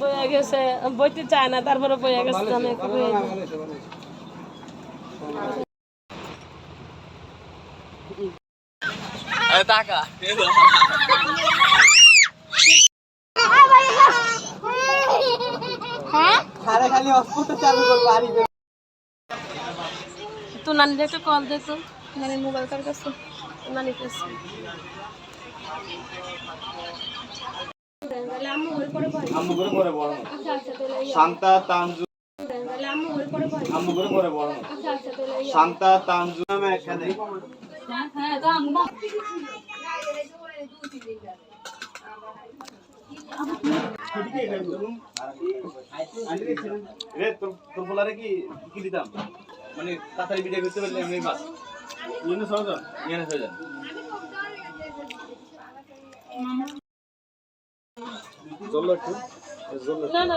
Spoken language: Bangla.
বইয়া গেছে বইতে চায় না তারপরে বইয়া গেছে আমি বইয়া গেছি। তো নানির একটা কল দে তো। নানির মোবাইল কার কাছে। নানির কাছে আম্মু করে পরে বড় শান্তা তানজু। আম্মু করে পরে বড় শান্তা তানজু নামে একসাথে রে তোর তোর বলারে কি কি দিতাম? মানে তাড়াতাড়ি বিদায় করতে পারলে এমনি বাস। ইউনে সরজন। জল একটু জল না না